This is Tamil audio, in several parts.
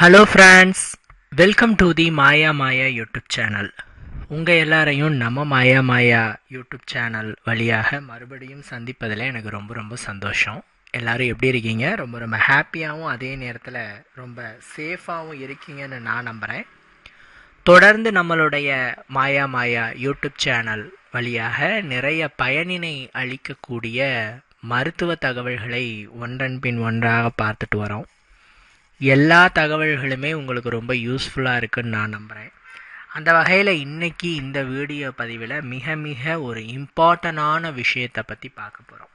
Hello friends welcome to the Maya Maya YouTube channel உங்கள் எல்லாரையும் நம்ம மாயா மாயா யூடியூப் சேனல் வழியாக மறுபடியும் சந்திப்பதில் எனக்கு ரொம்ப ரொம்ப சந்தோஷம். எல்லோரும் எப்படி இருக்கீங்க? ரொம்ப ரொம்ப ஹாப்பியாகவும் அதே நேரத்தில் ரொம்ப சேஃபாகவும் இருக்கீங்கன்னு நான் நம்புகிறேன் தொடர்ந்து நம்மளுடைய மாயா மாயா யூடியூப் சேனல் வழியாக நிறைய பயனினை அளிக்கக்கூடிய மருத்துவ தகவல்களை ஒன்றன் பின் ஒன்றாக பார்த்துட்டு வரோம். எல்லா தகவல்களுமே உங்களுக்கு ரொம்ப யூஸ்ஃபுல்லாக இருக்குன்னு நான் நம்புகிறேன் அந்த வகையில் இன்றைக்கி இந்த வீடியோ பதிவில் மிக மிக ஒரு இம்பார்ட்டண்டான விஷயத்தை பற்றி பார்க்க போகிறோம்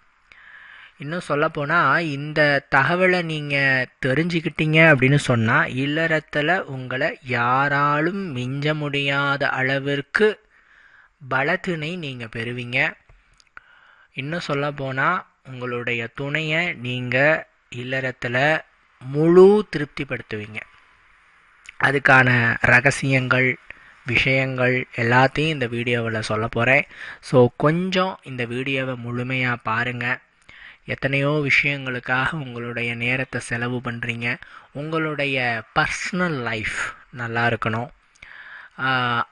இன்னும் சொல்லப்போனால் இந்த தகவலை நீங்கள் தெரிஞ்சுக்கிட்டீங்க அப்படின்னு சொன்னால் இல்லறத்தில் உங்களை யாராலும் மிஞ்ச முடியாத அளவிற்கு பலத்தினை நீங்கள் பெறுவீங்க. இன்னும் சொல்லப்போனால் உங்களுடைய துணையை நீங்கள் இல்லறத்தில் முழு திருப்திப்படுத்துவீங்க. அதுக்கான ரகசியங்கள் விஷயங்கள் எல்லாத்தையும் இந்த வீடியோவில் சொல்ல போகிறேன் ஸோ கொஞ்சம் இந்த வீடியோவை முழுமையாக பாருங்கள் எத்தனையோ விஷயங்களுக்காக உங்களுடைய நேரத்தை செலவு பண்ணுறீங்க உங்களுடைய பர்சனல் லைஃப் நல்லா இருக்கணும்.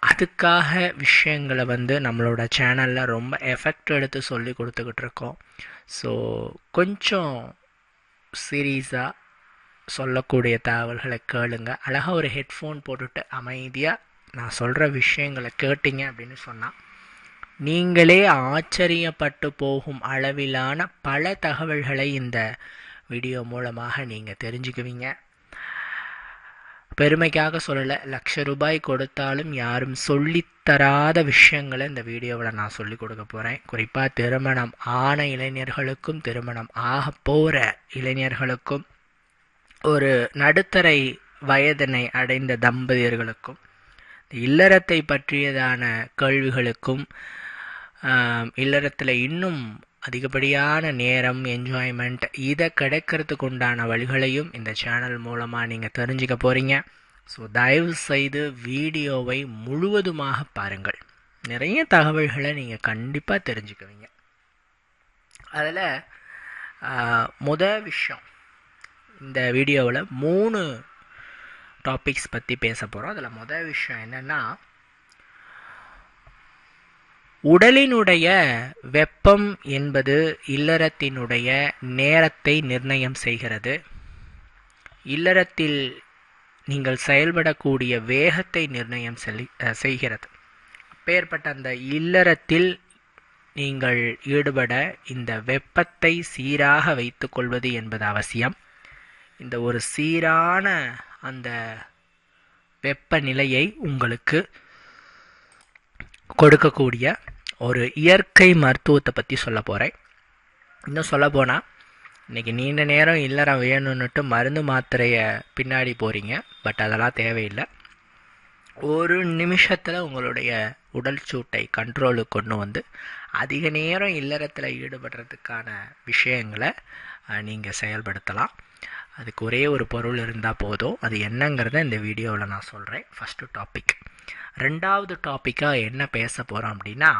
அதுக்காக விஷயங்களை வந்து நம்மளோட சேனலில் ரொம்ப எஃபெக்ட் எடுத்து சொல்லி கொடுத்துக்கிட்டு இருக்கோம். ஸோ கொஞ்சம் சீரியஸாக சொல்லக்கூடிய தகவல்களை கேளுங்க. அழகாக ஒரு ஹெட்ஃபோன் போட்டுட்டு அமைதியாக நான் சொல்கிற விஷயங்களை கேட்டீங்க அப்படின்னு சொன்னால் நீங்களே ஆச்சரியப்பட்டு போகும் அளவிலான பல தகவல்களை இந்த வீடியோ மூலமாக நீங்கள் தெரிஞ்சுக்குவீங்க. பெருமைக்காக சொல்லலை லட்ச ரூபாய் கொடுத்தாலும் யாரும் சொல்லித்தராத விஷயங்களை இந்த வீடியோவில் நான் சொல்லி கொடுக்க போகிறேன் குறிப்பாக திருமணம் ஆன இளைஞர்களுக்கும் திருமணம் ஆக போகிற இளைஞர்களுக்கும் ஒரு நடுத்தரை வயதினை அடைந்த தம்பதியர்களுக்கும் இல்லறத்தை பற்றியதான கேள்விகளுக்கும் இல்லறத்தில் இன்னும் அதிகப்படியான நேரம் என்ஜாய்மெண்ட் இதை கிடைக்கிறதுக்கு உண்டான வழிகளையும் இந்த சேனல் மூலமாக நீங்கள் தெரிஞ்சுக்க போகிறீங்க ஸோ தயவு செய்து வீடியோவை முழுவதுமாக பாருங்கள். நிறைய தகவல்களை நீங்கள் கண்டிப்பாக தெரிஞ்சுக்குவீங்க. அதில் முத விஷயம் இந்த வீடியோவில் மூணு டாபிக்ஸ் பற்றி பேச போகிறோம் அதில் முதல் விஷயம் என்னென்னா உடலினுடைய வெப்பம் என்பது இல்லறத்தினுடைய நேரத்தை நிர்ணயம் செய்கிறது. இல்லறத்தில் நீங்கள் செயல்படக்கூடிய வேகத்தை நிர்ணயம் செய்கிறது. அப்பேற்பட்ட அந்த இல்லறத்தில் நீங்கள் ஈடுபட இந்த வெப்பத்தை சீராக வைத்துக்கொள்வது என்பது அவசியம். இந்த ஒரு சீரான அந்த வெப்பநிலையை உங்களுக்கு கொடுக்கக்கூடிய ஒரு இயற்கை மருத்துவத்தை பற்றி சொல்ல போகிறேன் இன்னும் சொல்ல போனால் இன்றைக்கி நீண்ட நேரம் இல்லறம் வேணும்னுட்டு மருந்து மாத்திரையை பின்னாடி போகிறீங்க பட் அதெல்லாம் தேவையில்லை. ஒரு நிமிஷத்தில் உங்களுடைய உடல் சூட்டை கண்ட்ரோலுக்கு கொண்டு வந்து அதிக நேரம் இல்லறத்தில் ஈடுபடுறதுக்கான விஷயங்களை நீங்கள் செயல்படுத்தலாம். அதுக்கு ஒரே ஒரு பொருள் இருந்தால் போதும். அது என்னங்கிறத இந்த வீடியோவில் நான் சொல்கிறேன் ஃபஸ்ட்டு டாபிக் ரெண்டாவது டாப்பிக்காக என்ன பேச போகிறோம் அப்படின்னா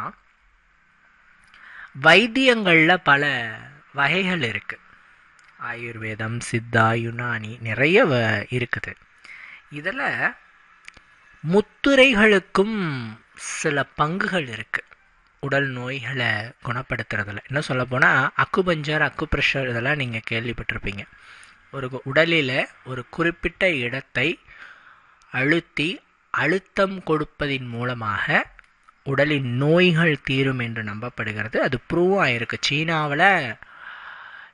வைத்தியங்களில் பல வகைகள் இருக்குது ஆயுர்வேதம் சித்தா யுனானி நிறைய வ இருக்குது. இதில் முத்துரைகளுக்கும் சில பங்குகள் இருக்குது உடல் நோய்களை குணப்படுத்துறதில். என்ன சொல்ல போனால் அக்குபஞ்சர் அக்கு ப்ரெஷர் இதெல்லாம் நீங்கள் கேள்விப்பட்டிருப்பீங்க. ஒரு உடலில் ஒரு குறிப்பிட்ட இடத்தை அழுத்தி அழுத்தம் கொடுப்பதின் மூலமாக உடலின் நோய்கள் தீரும் என்று நம்பப்படுகிறது. அது ப்ரூவ் ஆயிருக்கு சீனாவில்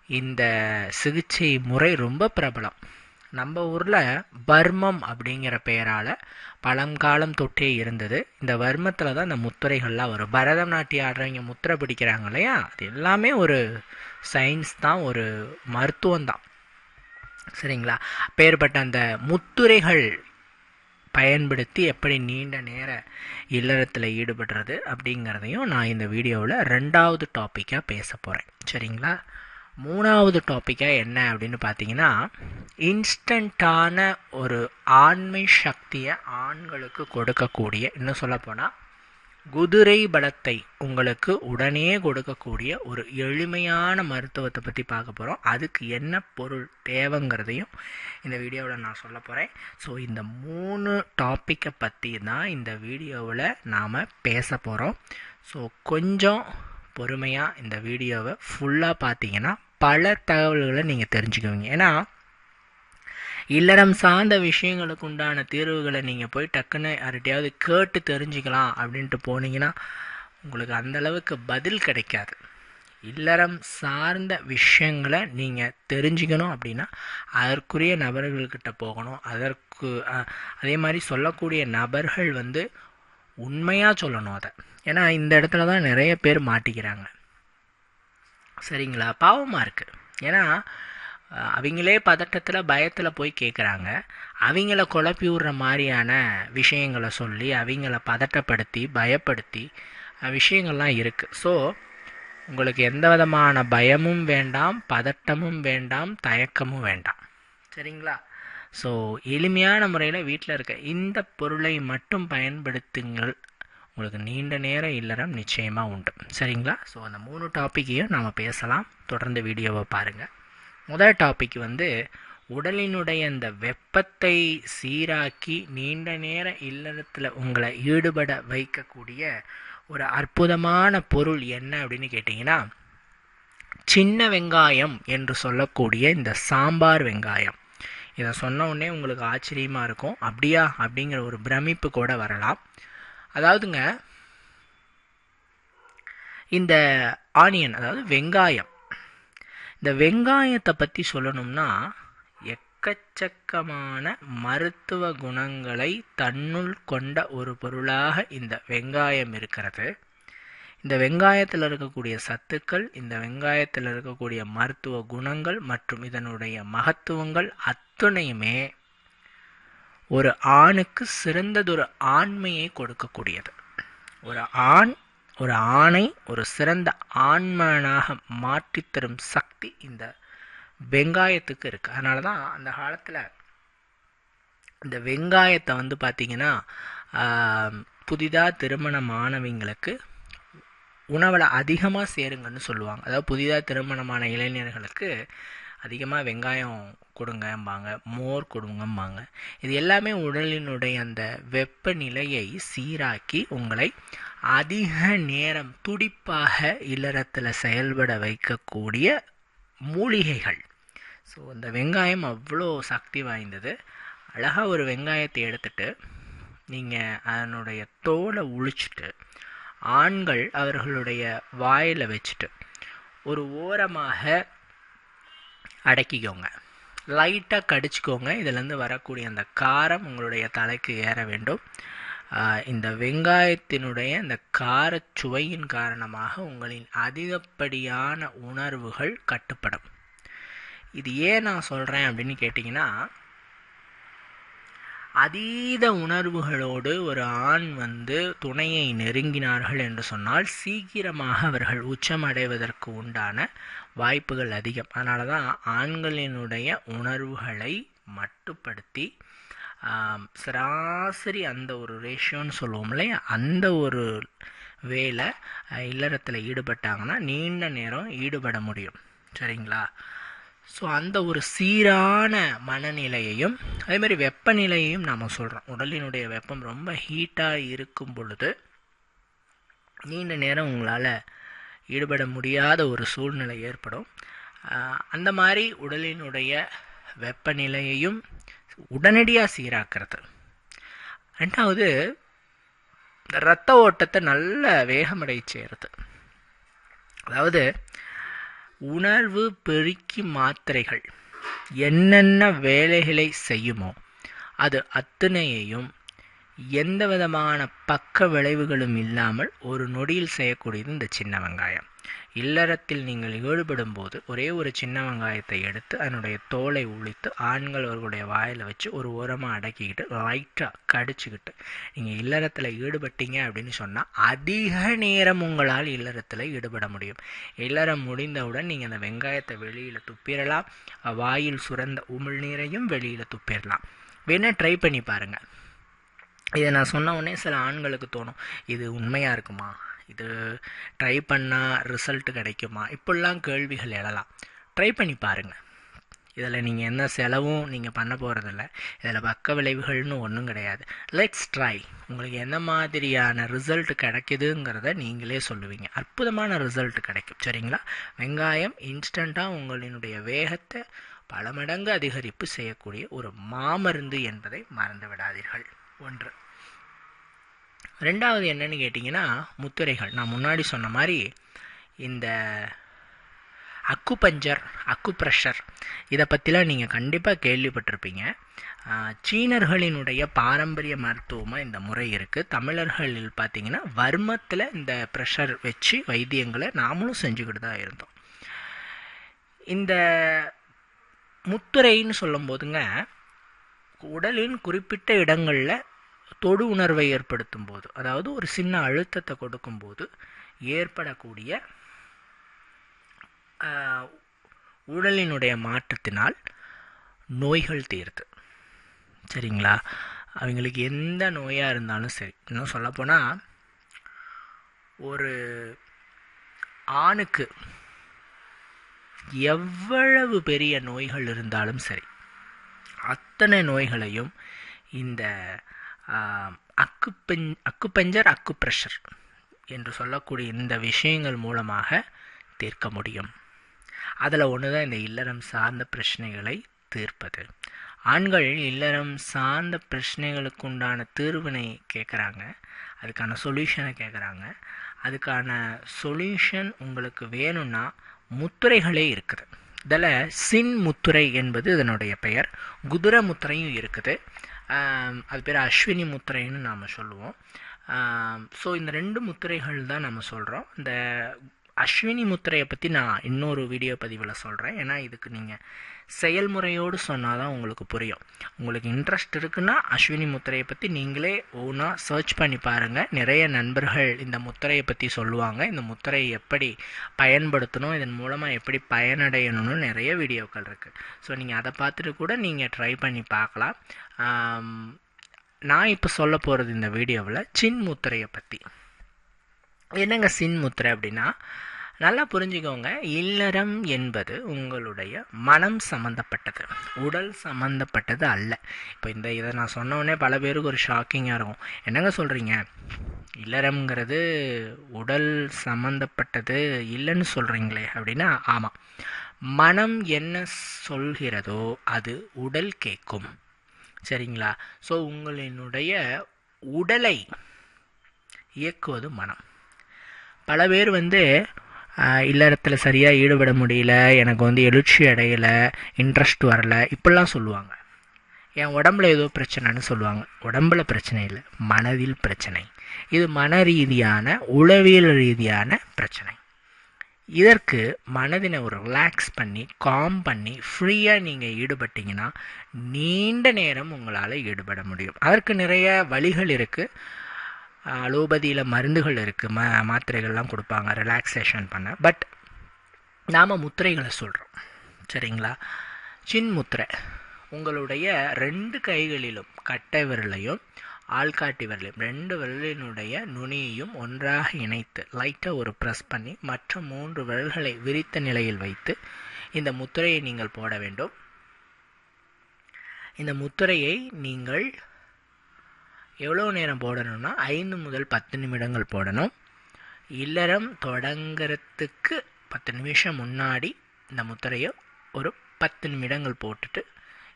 இந்த சிகிச்சை முறை ரொம்ப பிரபலம். நம்ம ஊரில் வர்மம் அப்படிங்கிற பெயரால் பழங்காலம் தொட்டே இருந்தது. இந்த வர்மத்தில் தான் இந்த முத்திரைகள்லாம் வரும். பரதநாட்டியம் ஆடுறவங்க முத்திரை பிடிக்கிறாங்க இல்லையா? அது எல்லாமே ஒரு சயின்ஸ் தான் ஒரு மருத்துவம் தான். சரிங்களா? அப்பேற்பட்ட அந்த முத்துரைகள் பயன்படுத்தி எப்படி நீண்ட நேர இல்லறத்தில் ஈடுபடுறது அப்படிங்கிறதையும் நான் இந்த வீடியோவில் ரெண்டாவது டாப்பிக்காக பேச போகிறேன் சரிங்களா? மூணாவது டாப்பிக்காக என்ன அப்படின்னு பார்த்தீங்கன்னா இன்ஸ்டண்ட்டான ஒரு ஆண்மை சக்தியை ஆண்களுக்கு கொடுக்கக்கூடிய இன்னும் சொல்லப்போனால் குதிரை பலத்தை உங்களுக்கு உடனே கொடுக்கக்கூடிய ஒரு எளிமையான மருத்துவத்தை பற்றி பார்க்க போகிறோம் அதுக்கு என்ன பொருள் தேவைங்கிறதையும் இந்த வீடியோவில் நான் சொல்ல போகிறேன் ஸோ இந்த மூணு டாப்பிக்கை பற்றி தான் இந்த வீடியோவில் நாம் பேச போகிறோம் ஸோ கொஞ்சம் பொறுமையாக இந்த வீடியோவை ஃபுல்லாக பார்த்தீங்கன்னா பல தகவல்களை நீங்கள் தெரிஞ்சுக்குவீங்க. ஏன்னா இல்லறம் சார்ந்த விஷயங்களுக்கு உண்டான தீர்வுகளை நீங்கள் போய் டக்குன்னு யார்கிட்டையாவது கேட்டு தெரிஞ்சுக்கலாம் அப்படின்ட்டு போனீங்கன்னா உங்களுக்கு அந்தளவுக்கு பதில் கிடைக்காது. இல்லறம் சார்ந்த விஷயங்களை நீங்கள் தெரிஞ்சுக்கணும் அப்படின்னா அதற்குரிய நபர்கள்கிட்ட போகணும். அதற்கு அதே மாதிரி சொல்லக்கூடிய நபர்கள் வந்து உண்மையாக சொல்லணும் அதை. ஏன்னா இந்த இடத்துல தான் நிறைய பேர் மாட்டிக்கிறாங்க. சரிங்களா? பாவமாக இருக்குது ஏன்னா அவங்களே பதட்டத்தில் பயத்தில் போய் கேட்குறாங்க அவங்கள குழப்பி விடுற மாதிரியான விஷயங்களை சொல்லி அவங்கள பதட்டப்படுத்தி பயப்படுத்தி விஷயங்கள்லாம் இருக்குது ஸோ உங்களுக்கு எந்த விதமான பயமும் வேண்டாம் பதட்டமும் வேண்டாம் தயக்கமும் வேண்டாம். சரிங்களா? ஸோ எளிமையான முறையில் வீட்டில் இருக்க இந்த பொருளை மட்டும் பயன்படுத்துங்கள். உங்களுக்கு நீண்ட நேர இல்லறம் நிச்சயமாக உண்டு. சரிங்களா? ஸோ அந்த மூணு டாப்பிக்கையும் நாம் பேசலாம். தொடர்ந்து வீடியோவை பாருங்கள் முதல் டாபிக் வந்து உடலினுடைய அந்த வெப்பத்தை சீராக்கி நீண்ட நேர இல்லறத்தில் உங்களை ஈடுபட வைக்கக்கூடிய ஒரு அற்புதமான பொருள் என்ன அப்படின்னு கேட்டிங்கன்னா சின்ன வெங்காயம் என்று சொல்லக்கூடிய இந்த சாம்பார் வெங்காயம். இதை சொன்ன உடனே உங்களுக்கு ஆச்சரியமாக இருக்கும். அப்படியா? அப்படிங்கிற ஒரு பிரமிப்பு கூட வரலாம். அதாவதுங்க இந்த ஆனியன் அதாவது வெங்காயம் இந்த வெங்காயத்தை பற்றி சொல்லணும்னா எக்கச்சக்கமான மருத்துவ குணங்களை தன்னுள் கொண்ட ஒரு பொருளாக இந்த வெங்காயம் இருக்கிறது. இந்த வெங்காயத்தில் இருக்கக்கூடிய சத்துக்கள் இந்த வெங்காயத்தில் இருக்கக்கூடிய மருத்துவ குணங்கள் மற்றும் இதனுடைய மகத்துவங்கள் அத்துணையுமே ஒரு ஆணுக்கு சிறந்ததொரு ஆண்மையை கொடுக்கக்கூடியது. ஒரு ஆண் ஒரு ஆணை ஒரு சிறந்த ஆண்மனாக மாற்றித்தரும் சக்தி இந்த வெங்காயத்துக்கு இருக்குது அதனால தான் அந்த காலத்தில் இந்த வெங்காயத்தை வந்து பார்த்திங்கன்னா புதிதாக திருமணமானவங்களுக்கு உணவில் அதிகமாக சேருங்கன்னு சொல்லுவாங்க. அதாவது புதிதாக திருமணமான இளைஞர்களுக்கு அதிகமாக வெங்காயம் கொடுங்கம்பாங்க மோர் கொடுங்கம்பாங்க. இது எல்லாமே உடலினுடைய அந்த வெப்பநிலையை சீராக்கி உங்களை அதிக நேரம் துடிப்பாக இல்லறத்தில் செயல்பட வைக்கக்கூடிய மூலிகைகள். ஸோ இந்த வெங்காயம் அவ்வளோ சக்தி வாய்ந்தது. அழகாக ஒரு வெங்காயத்தை எடுத்துட்டு நீங்கள் அதனுடைய தோலை உழிச்சிட்டு ஆண்கள் அவர்களுடைய வாயில் வச்சுட்டு ஒரு ஓரமாக அடக்கிக்கோங்க. லைட்டாக கடிச்சிக்கோங்க. இதிலேருந்து வரக்கூடிய அந்த காரம் உங்களுடைய தலைக்கு ஏற வேண்டும். இந்த வெங்காயத்தினுடைய இந்த காரச்சுவையின் காரணமாக உங்களின் அதிகப்படியான உணர்வுகள் கட்டுப்படும். இது ஏன் நான் சொல்கிறேன் அப்படின்னு கேட்டிங்கன்னா அதீத உணர்வுகளோடு ஒரு ஆண் வந்து துணையை நெருங்கினார்கள் என்று சொன்னால் சீக்கிரமாக அவர்கள் உச்சமடைவதற்கு உண்டான வாய்ப்புகள் அதிகம். அதனால தான் ஆண்களினுடைய உணர்வுகளை மட்டுப்படுத்தி சராசரி அந்த ஒரு ரேஷியோன்னு சொல்லுவோம்ல அந்த ஒரு வேலை இல்லறத்தில் ஈடுபட்டாங்கன்னா நீண்ட நேரம் ஈடுபட முடியும். சரிங்களா? ஸோ அந்த ஒரு சீரான மனநிலையையும் அதே மாதிரி வெப்பநிலையையும் நாம் சொல்கிறோம் உடலினுடைய வெப்பம் ரொம்ப ஹீட்டாக இருக்கும் பொழுது நீண்ட நேரம் உங்களால் ஈடுபட முடியாத ஒரு சூழ்நிலை ஏற்படும். அந்த மாதிரி உடலினுடைய வெப்பநிலையையும் உடனடியாக சீராக்கிறது. ரெண்டாவது ரத்த ஓட்டத்தை நல்ல வேகமடை செய்கிறது அதாவது உணர்வு பெருக்கி மாத்திரைகள் என்னென்ன வேலைகளை செய்யுமோ அது அத்தனையையும் எந்த விதமான பக்க விளைவுகளும் இல்லாமல் ஒரு நொடியில் செய்யக்கூடியது இந்த சின்ன வெங்காயம். இல்லறத்தில் நீங்கள் ஈடுபடும் போது ஒரே ஒரு சின்ன வெங்காயத்தை எடுத்து அதனுடைய தோலை உழித்து ஆண்கள் அவர்களுடைய வாயில் வச்சு ஒரு ஓரமாக அடக்கிக்கிட்டு லைட்டாக கடிச்சுக்கிட்டு நீங்கள் இல்லறத்தில் ஈடுபட்டீங்க அப்படின்னு சொன்னால் அதிக நேரம் உங்களால் இல்லறத்தில் ஈடுபட முடியும். இல்லறம் முடிந்தவுடன் நீங்கள் அந்த வெங்காயத்தை வெளியில் துப்பிடலாம் வாயில் சுரந்த உமிழ்நீரையும் வெளியில் துப்பிடலாம் வேணால் ட்ரை பண்ணி பாருங்கள் இதை நான் சொன்ன உடனே சில ஆண்களுக்கு தோணும் இது உண்மையாக இருக்குமா? இது ட்ரை பண்ணால் ரிசல்ட் கிடைக்குமா? இப்படிலாம் கேள்விகள் எழலாம். ட்ரை பண்ணி பாருங்கள் இதில் நீங்கள் எந்த செலவும் நீங்கள் பண்ண போகிறதில்ல இதில் பக்க விளைவுகள்னு ஒன்றும் கிடையாது. லெட்ஸ் ட்ரை உங்களுக்கு எந்த மாதிரியான ரிசல்ட் கிடைக்குதுங்கிறத நீங்களே சொல்லுவீங்க. அற்புதமான ரிசல்ட் கிடைக்கும். சரிங்களா? வெங்காயம் இன்ஸ்டண்ட்டாக உங்களினுடைய வேகத்தை பல மடங்கு அதிகரிப்பு செய்யக்கூடிய ஒரு மாமருந்து என்பதை மறந்து விடாதீர்கள். ஒன்று. ரெண்டாவது என்னன்னு கேட்டிங்கன்னா முத்திரைகள். நான் முன்னாடி சொன்ன மாதிரி இந்த அக்கு பஞ்சர் அக்கு ப்ரெஷர் இதை பற்றிலாம் நீங்கள் கண்டிப்பாக கேள்விப்பட்டிருப்பீங்க. சீனர்களினுடைய பாரம்பரிய மருத்துவமாக இந்த முறை இருக்குது தமிழர்களில் பார்த்தீங்கன்னா வர்மத்தில் இந்த ப்ரெஷர் வச்சு வைத்தியங்களை நாமளும் செஞ்சுக்கிட்டு தான் இருந்தோம். இந்த முத்துரைன்னு சொல்லும் போதுங்க உடலின் குறிப்பிட்ட இடங்களில் தொடு உணர்வை ஏற்படுத்தும் போது அதாவது ஒரு சின்ன அழுத்தத்தை கொடுக்கும்போது ஏற்படக்கூடிய உடலினுடைய மாற்றத்தினால் நோய்கள் தீருது. சரிங்களா? அவங்களுக்கு எந்த நோயாக இருந்தாலும் சரி. இன்னும் சொல்லப்போனால் ஒரு ஆணுக்கு எவ்வளவு பெரிய நோய்கள் இருந்தாலும் சரி அத்தனை நோய்களையும் இந்த அக்குப்பெஞ் அக்குப்பஞ்சர் அக்கு ப்ரெஷர் என்று சொல்லக்கூடிய இந்த விஷயங்கள் மூலமாக தீர்க்க முடியும். அதில் ஒன்று தான் இந்த இல்லறம் சார்ந்த பிரச்சனைகளை தீர்ப்பது. ஆண்கள் இல்லறம் சார்ந்த பிரச்சனைகளுக்கு உண்டான தீர்வினை கேட்குறாங்க அதுக்கான சொல்யூஷனை கேட்குறாங்க அதுக்கான சொல்யூஷன் உங்களுக்கு வேணும்னா முத்துரைகளே இருக்குது. இதில் சின் முத்துரை என்பது இதனுடைய பெயர். குதிரை முத்திரையும் இருக்குது. அது பேர் அஸ்வினி முத்திரைன்னு நாம் சொல்லுவோம். ஸோ இந்த ரெண்டு முத்திரைகள் தான் நம்ம சொல்கிறோம் இந்த அஸ்வினி முத்திரையை பற்றி நான் இன்னொரு வீடியோ பதிவில் சொல்கிறேன் ஏன்னா இதுக்கு நீங்கள் செயல்முறையோடு சொன்னால் தான் உங்களுக்கு புரியும். உங்களுக்கு இன்ட்ரெஸ்ட் இருக்குன்னா அஸ்வினி முத்திரையை பற்றி நீங்களே ஓனாக சர்ச் பண்ணி பாருங்கள் நிறைய நண்பர்கள் இந்த முத்திரையை பற்றி சொல்லுவாங்க. இந்த முத்திரையை எப்படி பயன்படுத்தணும் இதன் மூலமாக எப்படி பயனடையணும்னு நிறைய வீடியோக்கள் இருக்குது ஸோ நீங்கள் அதை பார்த்துட்டு கூட நீங்கள் ட்ரை பண்ணி பார்க்கலாம். நான் இப்போ சொல்ல போகிறது இந்த வீடியோவில் சின் முத்திரையை பற்றி என்னங்க சின்முத்திரை அப்படின்னா? நல்லா புரிஞ்சுக்கோங்க. இல்லறம் என்பது உங்களுடைய மனம் சம்மந்தப்பட்டது உடல் சம்மந்தப்பட்டது அல்ல. இப்போ இந்த இதை நான் சொன்னோடனே பல பேருக்கு ஒரு ஷாக்கிங்காக இருக்கும். என்னங்க சொல்கிறீங்க இல்லறம்ங்கிறது உடல் சம்மந்தப்பட்டது இல்லைன்னு சொல்கிறீங்களே அப்படின்னா ஆமாம் மனம் என்ன சொல்கிறதோ அது உடல் கேட்கும். சரிங்களா? ஸோ உங்களினுடைய உடலை இயக்குவது மனம். பல பேர் வந்து இல்லறத்தில் சரியாக ஈடுபட முடியல எனக்கு வந்து எழுச்சி அடையலை இன்ட்ரெஸ்ட் வரலை இப்படிலாம் சொல்லுவாங்க. என் உடம்புல ஏதோ பிரச்சனைன்னு சொல்லுவாங்க. உடம்புல பிரச்சனை இல்லை மனதில் பிரச்சனை. இது மன ரீதியான உளவியல் ரீதியான பிரச்சனை. இதற்கு மனதினை ஒரு ரிலாக்ஸ் பண்ணி காம் பண்ணி ஃப்ரீயாக நீங்கள் ஈடுபட்டீங்கன்னா நீண்ட நேரம் உங்களால் ஈடுபட முடியும். அதற்கு நிறைய வழிகள் இருக்குது அலோபதியில் மருந்துகள் இருக்குது ம மாத்திரைகள்லாம் கொடுப்பாங்க ரிலாக்ஸேஷன் பண்ண. பட் நாம் முத்திரைகளை சொல்கிறோம் சரிங்களா? சின் முத்திரை. உங்களுடைய ரெண்டு கைகளிலும் கட்டை விரலையும் ஆள்காட்டி விரலையும் ரெண்டு விரலினுடைய நுனியையும் ஒன்றாக இணைத்து லைட்டாக ஒரு ப்ரெஸ் பண்ணி மற்ற மூன்று விரல்களை விரித்த நிலையில் வைத்து இந்த முத்திரையை நீங்கள் போட வேண்டும். இந்த முத்திரையை நீங்கள் எவ்வளோ நேரம் போடணும்னா ஐந்து முதல் பத்து நிமிடங்கள் போடணும். இல்லறம் தொடங்கிறதுக்கு பத்து நிமிஷம் முன்னாடி இந்த முத்திரையை ஒரு பத்து நிமிடங்கள் போட்டுட்டு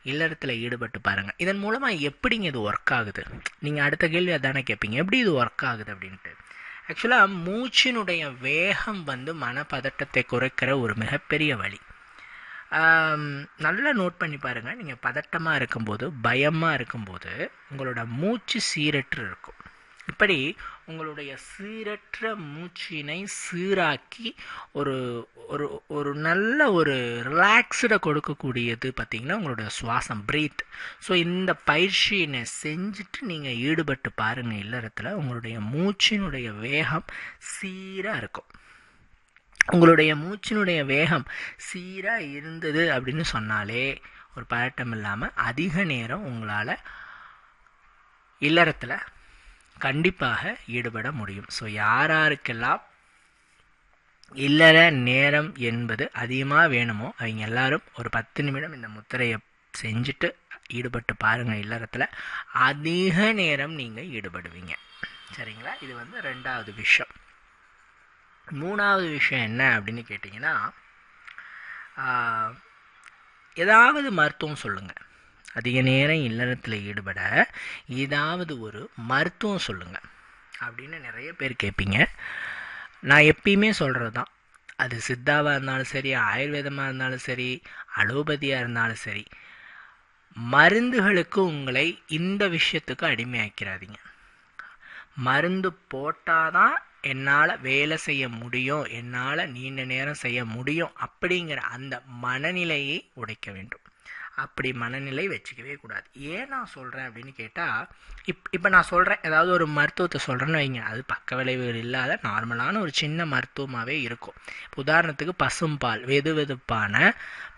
இல்லறத்தில் ஈடுபட்டு பாருங்கள் இதன் மூலமாக எப்படிங்க இது ஒர்க் ஆகுது? நீங்கள் அடுத்த கேள்வி அதானே கேட்பீங்க எப்படி இது ஒர்க் ஆகுது அப்படின்ட்டு. ஆக்சுவலாக மூச்சினுடைய வேகம் வந்து மனப்பதட்டத்தை குறைக்கிற ஒரு மிகப்பெரிய வழி. நல்லா நோட் பண்ணி பாருங்கள் நீங்கள் பதட்டமாக இருக்கும்போது பயமாக இருக்கும்போது உங்களோட மூச்சு சீரற்று இருக்கும். இப்படி உங்களுடைய சீரற்ற மூச்சினை சீராக்கி ஒரு ஒரு ஒரு நல்ல ஒரு ரிலாக்ஸ்டை கொடுக்கக்கூடியது பார்த்திங்கன்னா உங்களோட சுவாசம் ப்ரீத் ஸோ இந்த பயிற்சியினை செஞ்சுட்டு நீங்கள் ஈடுபட்டு பாருங்கள் இல்லறத்தில் உங்களுடைய மூச்சினுடைய வேகம் சீராக இருக்கும். உங்களுடைய மூச்சினுடைய வேகம் சீராக இருந்தது அப்படின்னு சொன்னாலே ஒரு பதட்டம் இல்லாமல் அதிக நேரம் உங்களால் இல்லறத்தில் கண்டிப்பாக ஈடுபட முடியும். ஸோ யாராருக்கெல்லாம் இல்லற நேரம் என்பது அதிகமாக வேணுமோ அவங்க எல்லாரும் ஒரு பத்து நிமிடம் இந்த முத்திரையை செஞ்சுட்டு ஈடுபட்டு பாருங்கள் இல்லறத்தில் அதிக நேரம் நீங்கள் ஈடுபடுவீங்க. சரிங்களா? இது வந்து ரெண்டாவது விஷயம். மூணாவது விஷயம் என்ன அப்படின்னு கேட்டிங்கன்னா ஏதாவது மருத்துவம் சொல்லுங்கள் அதிக நேரம் இல்லறத்தில் ஈடுபட ஏதாவது ஒரு மருத்துவம் சொல்லுங்கள் அப்படின்னு நிறைய பேர் கேட்பீங்க நான் எப்பயுமே சொல்கிறது தான். அது சித்தாவாக இருந்தாலும் சரி ஆயுர்வேதமாக இருந்தாலும் சரி அலோபதியாக இருந்தாலும் சரி மருந்துகளுக்கு உங்களை இந்த விஷயத்துக்கு அடிமையாக்கிறாதீங்க. மருந்து போட்டால் தான் என்னால் வேலை செய்ய முடியும் என்னால் நீண்ட நேரம் செய்ய முடியும் அப்படிங்கிற அந்த மனநிலையை உடைக்க வேண்டும். அப்படி மனநிலை வச்சுக்கவே கூடாது. ஏன் நான் சொல்கிறேன் அப்படின்னு கேட்டால் இப் இப்போ நான் சொல்கிறேன் ஏதாவது ஒரு மருத்துவத்தை சொல்கிறேன்னு வைங்க. அது பக்க விளைவுகள் இல்லாத நார்மலான ஒரு சின்ன மருத்துவமாகவே இருக்கும். உதாரணத்துக்கு பசும்பால் வெது வெதுப்பான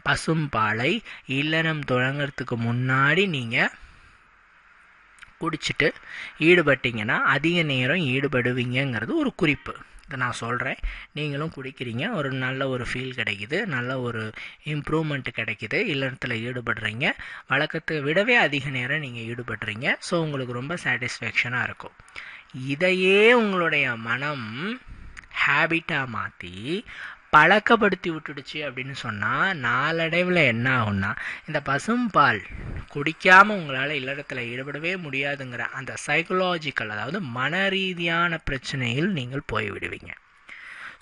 பசும்பாலை இல்லறம் தொடங்கிறதுக்கு முன்னாடி நீங்கள் குடிச்சிட்டு ஈடுபட்டீங்கன்னா அதிக நேரம் ஈடுபடுவீங்கங்கிறது ஒரு குறிப்பு. இதை நான் சொல்கிறேன் நீங்களும் குடிக்கிறீங்க. ஒரு நல்ல ஒரு ஃபீல் கிடைக்குது. நல்ல ஒரு இம்ப்ரூவ்மெண்ட் கிடைக்குது. இல்லத்தில் ஈடுபடுறீங்க. வழக்கத்தை விடவே அதிக நேரம் நீங்கள் ஈடுபடுறீங்க. ஸோ உங்களுக்கு ரொம்ப சாட்டிஸ்ஃபேக்ஷனாக இருக்கும். இதையே உங்களுடைய மனம் ஹேபிட்டாக மாற்றி பழக்கப்படுத்தி விட்டுடுச்சு அப்படின்னு சொன்னால் நாளடைவில் என்ன ஆகும்னா இந்த பசும்பால் குடிக்காமல் உங்களால் இல்லறத்தில் ஈடுபடவே முடியாதுங்கிற அந்த சைக்கலாஜிக்கல் அதாவது மன ரீதியான பிரச்சனையில் நீங்கள் போய்விடுவீங்க.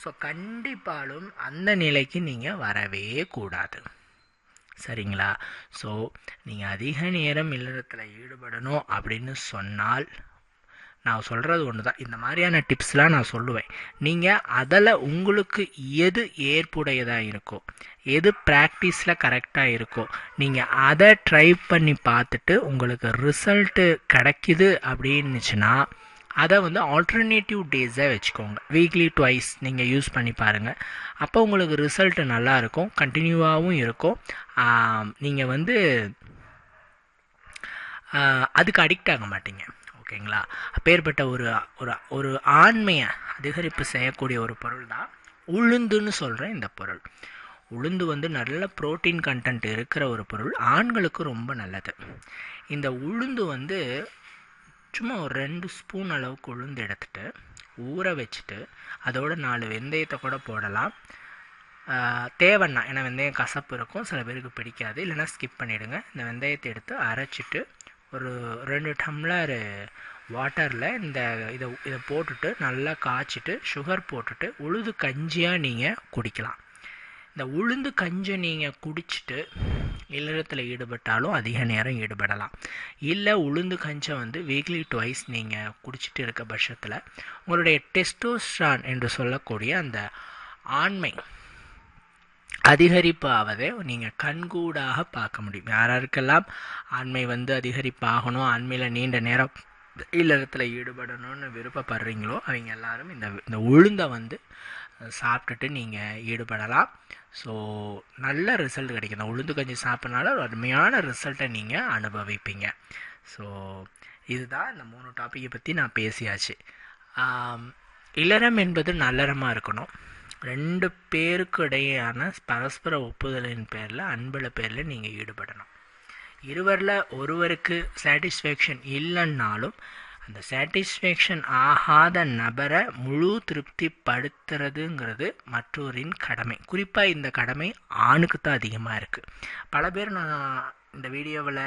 ஸோ கண்டிப்பாலும் அந்த நிலைக்கு நீங்கள் வரவே கூடாது. சரிங்களா? ஸோ நீங்கள் அதிக நேரம் இல்லறத்தில் ஈடுபடணும் அப்படின்னு சொன்னால் நான் சொல்கிறது ஒன்று தான் இந்த மாதிரியான டிப்ஸ்லாம் நான் சொல்லுவேன். நீங்கள் அதில் உங்களுக்கு எது ஏற்புடையதாக இருக்கோ எது ப்ராக்டிஸில் கரெக்டாக இருக்கோ நீங்கள் அதை ட்ரை பண்ணி பார்த்துட்டு உங்களுக்கு ரிசல்ட்டு கிடைக்குது அப்படின்னுச்சுன்னா அதை வந்து ஆல்டர்னேட்டிவ் டேஸாக வச்சுக்கோங்க. வீக்லி ட்வைஸ் நீங்கள் யூஸ் பண்ணி பாருங்கள் அப்போ உங்களுக்கு ரிசல்ட்டு நல்லாயிருக்கும் கண்டினியூவாகவும் இருக்கும். நீங்கள் வந்து அதுக்கு அடிக்ட் ஆக மாட்டீங்க. ஓகேங்களா? அப்பேற்பட்ட ஒரு ஒரு ஒரு ஆண்மையை அதிகரிப்பு செய்யக்கூடிய ஒரு பொருள் தான் உளுந்துன்னு சொல்கிறேன் இந்த பொருள். உளுந்து வந்து நல்ல ப்ரோட்டீன் கண்டென்ட் இருக்கிற ஒரு பொருள். ஆண்களுக்கு ரொம்ப நல்லது. இந்த உளுந்து வந்து சும்மா ஒரு ரெண்டு ஸ்பூன் அளவுக்கு உளுந்து எடுத்துட்டு ஊற வச்சுட்டு அதோட நாலு வெந்தயத்தை கூட போடலாம். தேவைன்னா ஏன்னா வெந்தயம் கசப்பு இருக்கும் சில பேருக்கு பிடிக்காது. இல்லைன்னா ஸ்கிப் பண்ணிவிடுங்க இந்த வெந்தயத்தை எடுத்து அரைச்சிட்டு ஒரு ரெண்டு டம்ளர் வாட்டரில் இந்த இதை இதை போட்டுட்டு நல்லா காய்ச்சிட்டு சுகர் போட்டுட்டு உளுந்து கஞ்சியாக நீங்கள் குடிக்கலாம். இந்த உளுந்து கஞ்சி நீங்கள் குடிச்சிட்டு இல்லறத்தில் ஈடுபட்டாலும் அதிக நேரம் ஈடுபடலாம். இல்லை உளுந்து கஞ்சை வந்து வீக்லி டுவைஸ் நீங்கள் குடிச்சிட்டு இருக்க பட்சத்தில் உங்களுடைய டெஸ்டோஸ்ட்ரான் என்று சொல்லக்கூடிய அந்த ஆண்மை அதிகரிப்பு நீங்கள் கண்கூடாக பார்க்க முடியும். யாராருக்கெல்லாம் ஆண்மை வந்து அதிகரிப்பாகணும் ஆண்மையில் நீண்ட நேரம் இல்லறத்தில் ஈடுபடணும்னு விருப்பப்படுறீங்களோ அவங்க எல்லாரும் இந்த இந்த உளுந்தை வந்து சாப்பிட்டுட்டு நீங்கள் ஈடுபடலாம். ஸோ நல்ல ரிசல்ட் கிடைக்கும். இந்த உளுந்து கஞ்சி சாப்பிட்றனால ஒரு அருமையான ரிசல்ட்டை நீங்கள் அனுபவிப்பீங்க. ஸோ இதுதான் இந்த மூணு டாப்பிக்கை பற்றி நான் பேசியாச்சு. இல்லறம் என்பது நல்லறமாக இருக்கணும். ரெண்டு பேருக்கு இடையேயான பரஸ்பர ஒப்புதலின் பேரில் அன்பில் பேரில் நீங்கள் ஈடுபடணும். இருவரில் ஒருவருக்கு சாட்டிஸ்ஃபேக்ஷன் இல்லைன்னாலும் அந்த சாட்டிஸ்ஃபேக்ஷன் ஆகாத நபரை முழு திருப்திப்படுத்துறதுங்கிறது மற்றோரின் கடமை. குறிப்பாக இந்த கடமை ஆணுக்கு தான் அதிகமாக இருக்குது பல பேர் நான் இந்த வீடியோவில்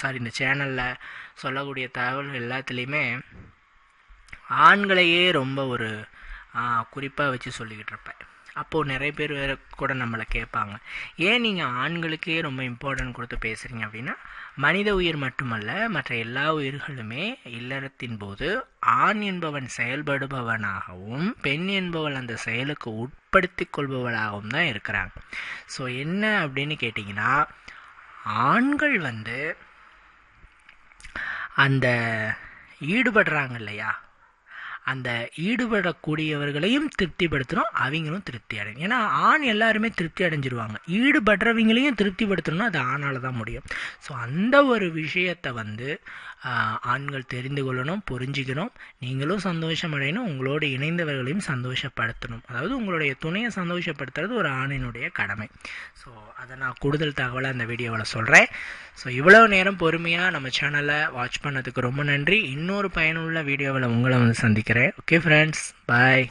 சாரி இந்த சேனலில் சொல்லக்கூடிய தகவல்கள் எல்லாத்துலேயுமே ஆண்களையே ரொம்ப ஒரு குறிப்பாக வச்சு சொல்லிக்கிட்டு இருப்பேன். அப்போது நிறைய பேர் வேறு கூட நம்மளை கேட்பாங்க. ஏன் நீங்கள் ஆண்களுக்கே ரொம்ப இம்பார்ட்டன்ட் கொடுத்து பேசுகிறீங்க அப்படின்னா மனித உயிர் மட்டுமல்ல மற்ற எல்லா உயிர்களுமே இல்லறத்தின் போது ஆண் என்பவன் செயல்படுபவனாகவும் பெண் என்பவள் அந்த செயலுக்கு உட்படுத்தி கொள்பவளாகவும் தான் இருக்கிறாங்க. ஸோ என்ன அப்படின்னு கேட்டிங்கன்னா ஆண்கள் வந்து அந்த ஈடுபடுறாங்க இல்லையா? அந்த ஈடுபடக்கூடியவர்களையும் திருப்திப்படுத்தணும் அவங்களும் திருப்தி அடையும் ஏன்னா ஆண் எல்லாருமே திருப்தி அடைஞ்சிருவாங்க. ஈடுபடுறவங்களையும் திருப்திப்படுத்தணும்னா அது ஆணால் தான் முடியும். ஸோ அந்த ஒரு விஷயத்தை வந்து ஆண்கள் தெரிந்து கொள்ளணும் புரிஞ்சுக்கணும். நீங்களும் சந்தோஷம் அடையணும் உங்களோடு இணைந்தவர்களையும் சந்தோஷப்படுத்தணும். அதாவது உங்களுடைய துணையை சந்தோஷப்படுத்துறது ஒரு ஆணினுடைய கடமை. ஸோ அதை நான் கூடுதல் தகவலை அந்த வீடியோவில் சொல்கிறேன் ஸோ இவ்வளோ நேரம் பொறுமையாக நம்ம சேனலை வாட்ச் பண்ணதுக்கு ரொம்ப நன்றி. இன்னொரு பயனுள்ள வீடியோவில் உங்களை வந்து சந்திக்கிறேன். Okay friends bye